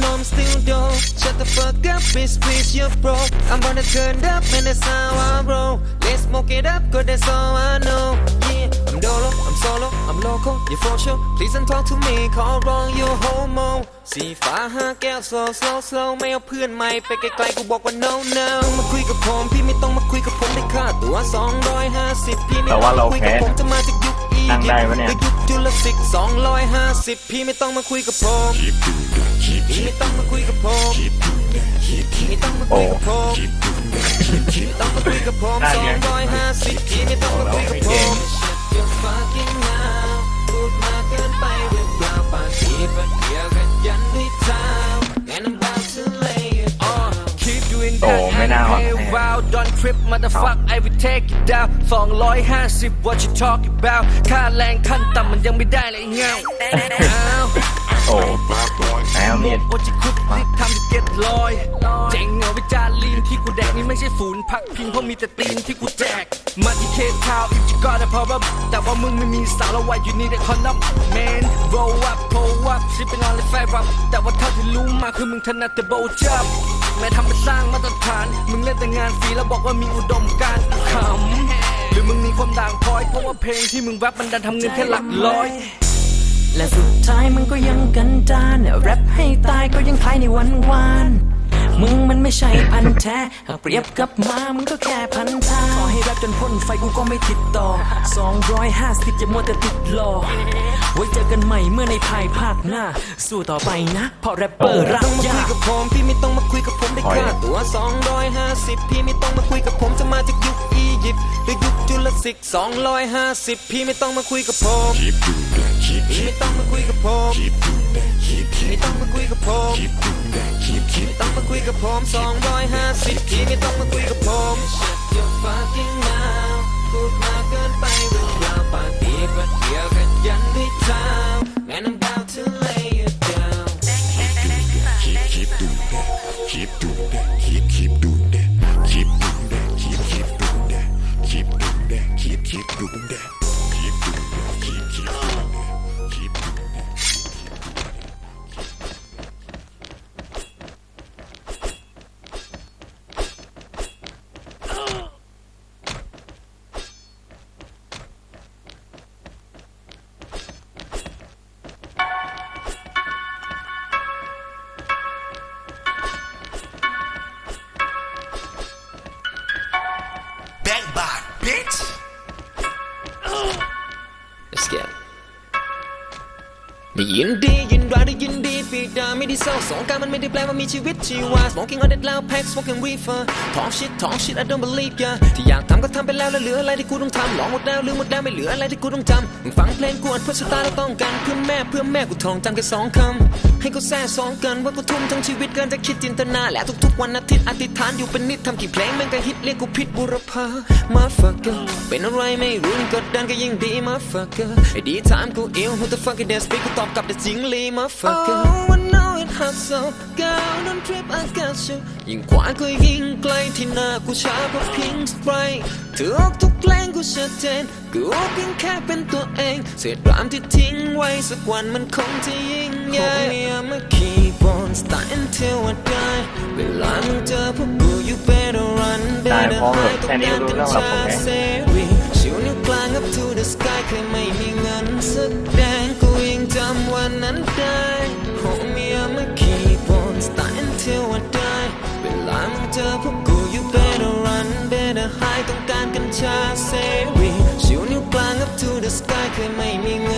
know I'm still dope Shut the fuck up bitch please you're broke I'm gonna turn up and that's how I roll Let's smoke it up cause that's all I know Yeah I'm dolo I'm solo I'm local you're for sure Please don't talk to me call wrong you homo สีฟ้าห้าแก้ว slow slow slow ไม่เอาเพื่อนใหม่ไปไกลๆกูบอกว่า no no กับผมพี่ไม่ต้องมาคุยกับผมได้ค่าตัว250พี่ไม่ต้องมาคุยกับผมจะมาจากยุคอียิปต์และยุคจุลศิษย์250พี่ไม่ต้องมาคุยกับผมพี่ไม่ต้องมาคุยกับผมไม่ต้องมาคุยกับผมไม่ต้องมาคุยกับผมสองร้อยห้าสิบพี่ไม่ต้องมาคุย motherfuck I will take it down 250 what you talk about ค่าแรงขั้นต่ำมันยังไม่ได้เลยเงาอ้าวโอ้แล้วมีดโอจิคุดที่ทำให้เก็ตลอย เจ๋งเหงาวิจารลีนที่กูแดกนี่ไม่ใช่ฝูนพักพิงเพราะมีแต่ตีนที่กูแจกมาที่เคทาวอิจิกอร์แต่พอว่าแต่ว่ามึงไม่มีสาวแล้วไว้อยู่นี่ในคอนดัม man roll up pull up sipping on the fire up แต่ว่าเท่าที่รู้มาคือมึงถนัดแต่โบจับ แม่ทำไปสร้างมาตรฐาน มึงเล่นแต่งานฟรีแล้วบอกว่ามีอุดมการณ์ขำหรือมึงมีความด่างพร้อยเพราะว่าเพลงที่มึงแรปมันดันทำเงินแค่หลักร้อย และสุดท้ายมันก็ยังกันดานแรปให้ตายก็ยังคล้ายในวันวาน มึงมันไม่ใช่พันแท้หากเปรียบกับมา มึงก็แค่พันทางต่อให้แรปจนพ่นไฟกูก็ไม่ติดต่อ 250จะมัวแต่ติดหลอไว้เจอกันใหม่เมื่อในภายภาคหน้า สู้ต่อไปนะเพราะแรปเปอร์รักต้องมาคุยากกับผมพี่ไม่ต้องมาคุยกับผมได้ค่าตัว 250 พี่ไม่ต้องมาคุยกับผมจะมาจากยุคอียิปต์หรือยุคจุลศิษย์250 พี่ไม่ต้องมาคุยกับผม ไม่ต้องมาคุยกับผมไม่ต้องมาคุยกับผมไม่ต้องมาคุยกับผม250พี่ไม่ต้องมาคุยกับผม Shut your fucking mouth พูดมากเกินไปหรือเปล่าปากดีปากเดียวกันยันด้วยเท้า ได้ยิ นดียินร้ายได้ยินดีปีดาไม่ได้เศร้าสงการมันไม่ได้แปลว่ามีชีวิตชีวา smoking on that loud pack smoking reefer talk shit talk shit I don't believe ya ที่อยากทำก็ทำไปแล้วแล้วเหลืออะไรที่กูต้องทำลองหมดแล้วลืมหมดแล้วไม่เหลืออะไรที่กูต้องจำมึงฟังเพลงกูอัดเพื่อชะตาแล้วต้องการเพื่อแม่เพื่อแม่กูท่องจำแค่สองคำให้กูแซ่สองกันว่ากูทุ่มทั้งชีวิตเกินจะคิดจินตนาและทุกๆวันอาทิตย์อธิษฐานอยู่เป็นนิดทำกี่เพลงแม่งก็ฮิตเรียกกูผิดบุรพามาฟักเกอร์เป็นอะไรไม่รู้กดดันก็ยิ่งดีมาฟักเกอร์ไอ้ดีถามกูเอว who the fuck is that speak กูตอบกลับแต่จริงเลยมาฟักเกอร์ Oh I know it hurts so girl don't trip I got you ยิ่งขวาก็ยิ่งไกลที่หน้ากูช้ากว่าพิงสไปร์ทุกทุกเพลงกูชัดเจนกูเพียงแค่เป็นตัวเอง เศษรามที่ทิ้งไว้สักวันมันคงจะยิ่งใหญ่ I'm a keep on starting till I die เวลามึงเจอพวกกู you better run ได้ better พร้อมแบบ hide แค่นี้รู้เรื่องแล้วผมเสรีชิวนิ้วกลาง up to the sky เคยไม่มีเงินสักแดงกู เวลามึงเจอพวกกู you better run better hide ต้องการกัญชาเสรีชิวนิ้วกลาง up to the sky เคยไม่มีเงิน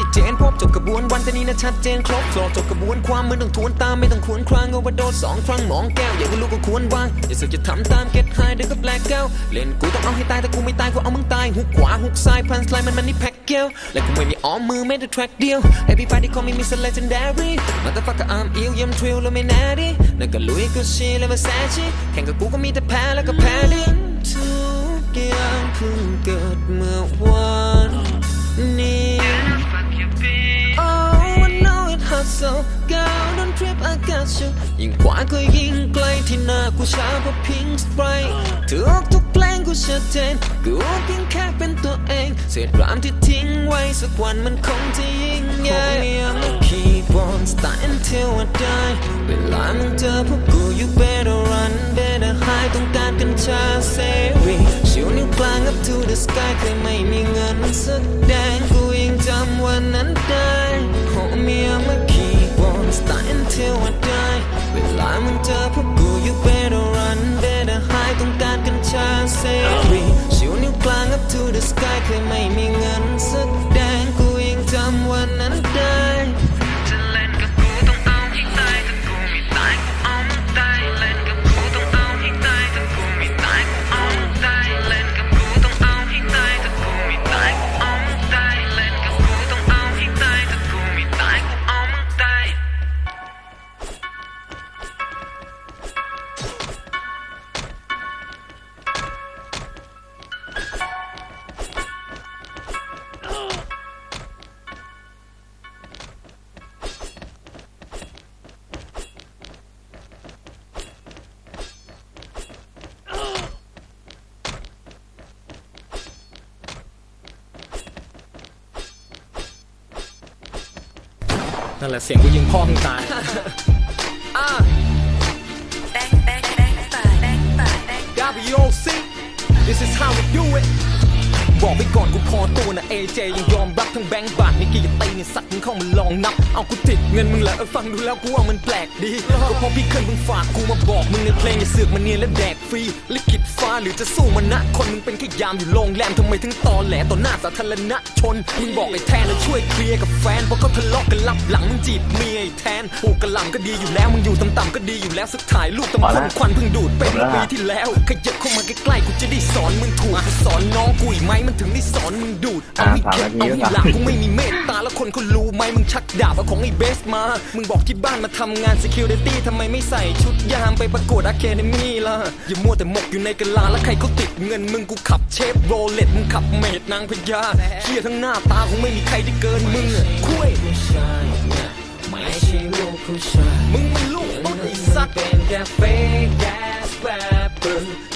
ายไม่ใช่เจนพบจบกระบวนวันต่นี้นะชัดเจนครบสอบจบกระบวนความเมันต้องทวนตามไม่ต้องควรครางเอาว่าโดนสองครั้งมองแก้ว อย่าให้ลูกก็ควรวาง อย่าสึกจะทำตามเก็ตไฮเดี๋ยวก็แบล็กแก้ว เล่นกูต้องเอาให้ตายแต่กูไม่ตายกูเอามึงตายหุกขวาหุกซ้ายพันสไลด์มันมันนี่แพ็กแก้วและกูไม่มีอ้อมมือไม่ได้แทร็กเดียว Everybody call me Mr. Legendary Motherfucker I'm ill ยำทริลแล้วไม่แน่ดินั่นก็ลุยก็ชีและมาแซชิแข่งกับกูก็มีแต่แพ้แล้วก็แพ้ดิทุกอย่างเพิ่งเกิดเมื่อวานนี้ so girl don't trip I got you ยิ่งกว่าก็ยิ่งไกลที่หน้ากูช้าเพราะ pink sprite ทุกทุกเพลงกูชัดเจนกูเพียงแค่เป็นตัวเองเศษรามที่ทิ้งไว้สักวันมันคงจะยิ่งใหญ่ I'ma keep on starting till I die เวลามึงเจอพวกกู you better run better hide ต้องการกัญชาเสรีชิวนิ้วกลาง up to the sky เคยไม่มีเงินแดงกูยังจำวันนั้นได้ Homie I'ma keep on starting till I die เวลามึงเจอพวกกู you better run better hide ต้องการกัญชาเสรีชิวนิ้วกลาง up to the sky เคยไม่มีเงินแสดงกู นั่นแหละเสียงกูยิงพ่อมึงตาย บอกไปก่อนกูพอตัวนะ AJ ยังยอมรับทั้งแบงค์บาทนี่กี่ตีเนี่ยสัตว์มึงเข้ามาลองนับ เอากูติดเงินมึงแหละเออฟังดูแล้วกูว่ามันแปลกดีก็เพราะพี่เคยมึงฝากกูมาบอกมึงในเพลงอย่าเสือกมาเนียนและแดกฟรีลิขิตฟ้าหรือจะสู้มันนะคนมึงเป็นแค่ยามอยู่โรงแรมทำไมถึงตอแหลต่อหน้าสาธารณชนมึงบอกไอ้แทนแล้วช่วยเคลียร์กับแฟนเพราะเขาทะเลาะกันลับหลังมึงจีบเมียไอ้แทนปลูกกระหล่ำก็ดีอยู่แล้วมึงอยู่ต่ำๆก็ดีอยู่แล้วสักถ่ายรูปตำพ่นควันเพิ่งดูดเป็นเมื่อปีที่แล้วขยับเข้ามาใกล้ๆกูจะได้สอนมึงถูกกูสอนน้องกูอีกไหมมันถึงได้สอนมึงดูดเอาให้เข็ดเอาให้หลับกูไม่มีเมตตาแล้วคนเขารู้ไหมมึงชักดาบเอาของไอ้เบสมา มึงบอกที่บ้านมาทำงาน security ทำไมไม่ใส่ชุดยามไปประกวด academy ล่ะ อย่ามัวแต่หมกอยู่ในกะลาแล้วใครเขาติดเงินมึงกูขับเชฟโรเลตมึงขับเมดนางพญาเชี่ยทั้งหน้าตาคงไม่มีใครได้เกินมึงอะคุยผู้ชายเนี่ยไม่ใช่ลูกผู้ชายมึงมันลูกต้นไอ้สัตว์เป็นแค่ fake ass rapper no no ไม่ใ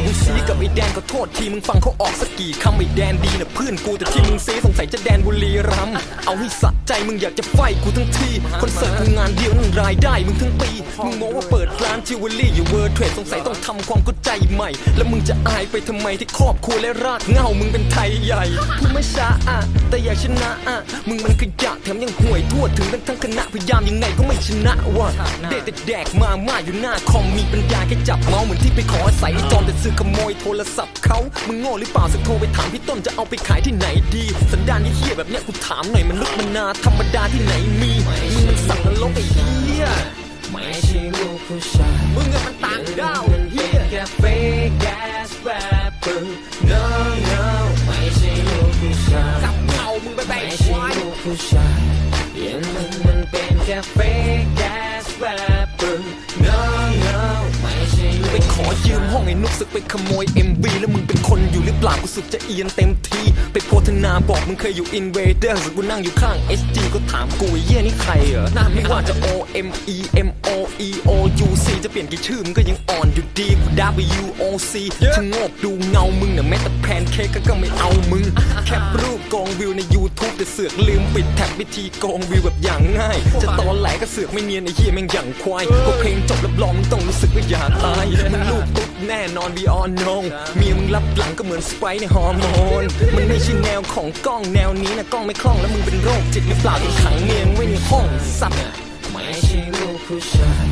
ช่ลูกมึงมึงซีกับไอ้แดนก็โทษทีมึงฟังเขาออกสักกี่คำไอ้แดนดีนะเพื่อนกูแต่ที่มึงซีสงสัยจะแดนบุรีรัมเอาให้สะใจมึงอยากจะไฟกูทั้งทีคอนเสิร์ตกูงานเดียวนั่นรายได้มึงทั้งปีมึงมองว่าเปิดร้านจิวเวลรี่อยู่เวอร์เทรดสงสัยต้องทำความเข้าใจใหม่ แล้วมึงจะอายไปทำไมที่ครอบครัวและรากเหง้ามึงเป็นไทยใหญ่พูดไม่ช้าอะแต่อยากชนะอะมึงมันขยะแถมยังห่วยทั่วถึงทั้งทั้งคณะพยายามยังไงก็ไม่ชนะว่ะเด็ดแต่แดกมาม่าอยู่หน้าคอมมีปัญญาแค่จับเมาเหมือนที่ไปขออาศัยไอ้จอมแต่ซื้อขโมยโทรศัพท์เขามึงโง่หรือเปล่าสักโทรไปถามพี่ต้นจะเอาไปขายที่ไหนดี สันดานที่เฮี้ยแบบเนี้ยกูถามหน่อยมันลึกมันนาธรรมดาที่ไหนมีมึงมันสัตว์นรกไอ้เหี้ยไม่ใช่ลูกผู้ชายมึงอะมันต่างด้าวมันเฮีเป็นยแค่ fake ass rapper no no ไม่ใช่ลูกผู้ชายกับเข่ามึงไปแบ่งไม่คใช่วาย ไอ้นุกสึกไปขโมย MV แล้วมึงเป็นคนอยู่หรือเปล่ากูสึกจะเอียนเต็มที ไปโพธนาบอกมึงเคยอยู่ Invader สึกกูนั่งอยู่ข้าง SG ก็ถามกูไอ้เหี้ยนี่ใครเหรอไม่ว่าจะ O M E M O E O U C จะเปลี่ยนกี่ชื่อมึงก็ยังอ่อนอยู่ดีกู W O C ชะโงกดูเงามึงเนี่ยแม้แต่แพนเค้กก็ไม่เอามึง แคปรูปกองวิวใน YouTube แต่เสือกลืมปิดแท็บวิธีกองวิวแบบอย่างง่าย จะตอนแหลก็เสือกไม่เนียนไอ้เหี้ยแม่งอย่างควายพอเพลงจบรับรองมึงต้องรู้สึกว่าอยากตายมึงลูกตุ๊ดแน่นอน we all know เมียมึงรับหลังก็เหมือนสไปร์ในฮอร์โมนมันไม่ใช่แนวของกล้องแนวนี้นะกล้องไม่คล่องแล้วมึงเป็นโรคจิตหรือเปล่าที่ขังเมียงไว้ในห้องสัตว์ไม่ใช่ลูกผู้ชาย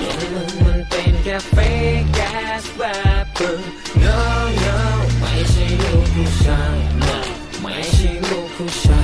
อย่างมึงมันเป็นแค่ fake ass rapper no no ไม่ใช่ลูกผู้ชาย no ไม่ใช่ลูกผู้ชาย